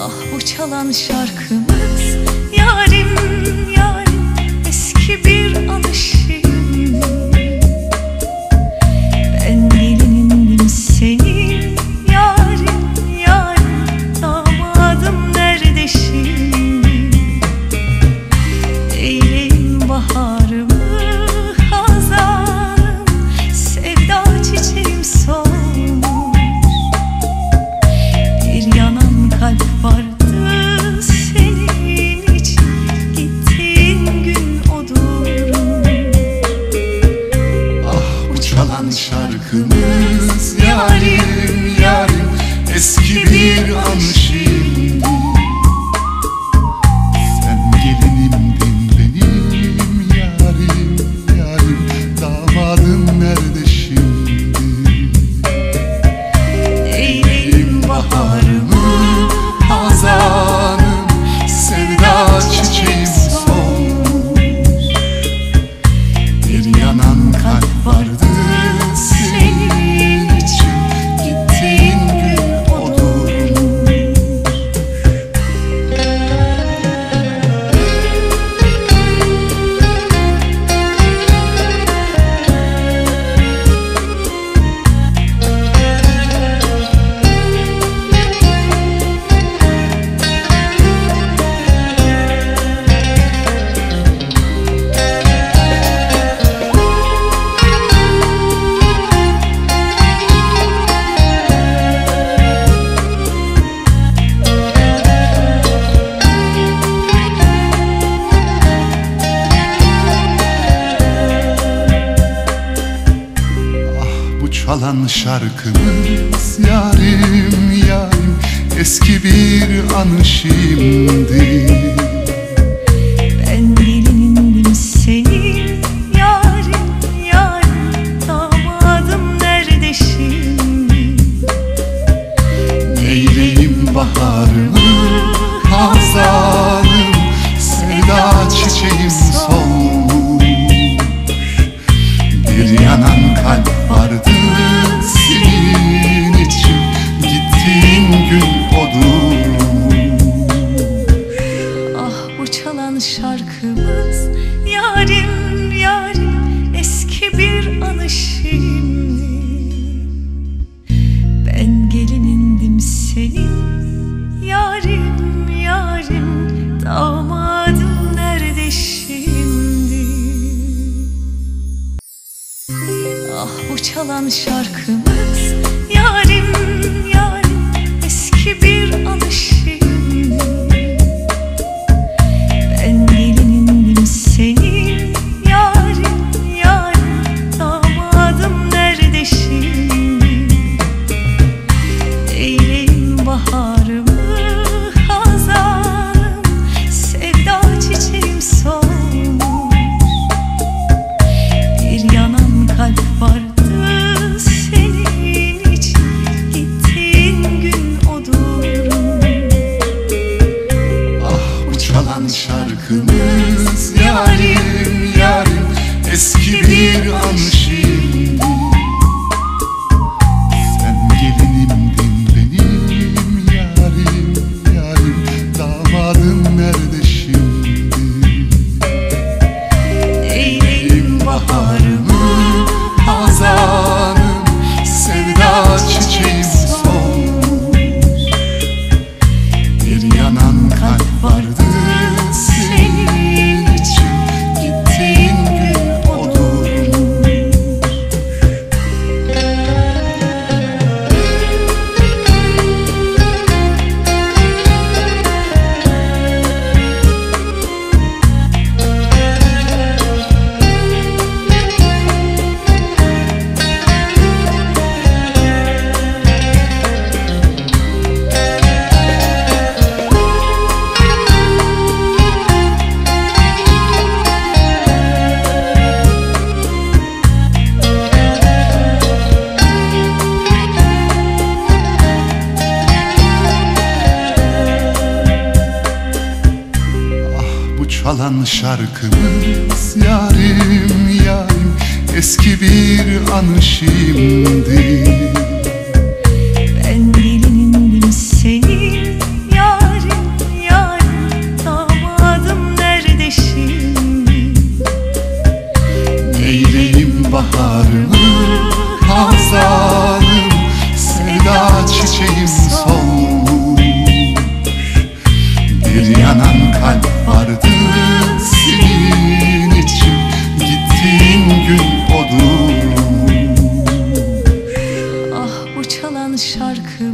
Ah bu çalan şarkımız. Yarim yarim eski bir Çalan şarkımız yarim yarim Eski bir anı şimdi. Damadım nerede şimdi? Ah bu çalan şarkımız çalan şarkımız Yarim yarim eski bir anı şimdi. Odur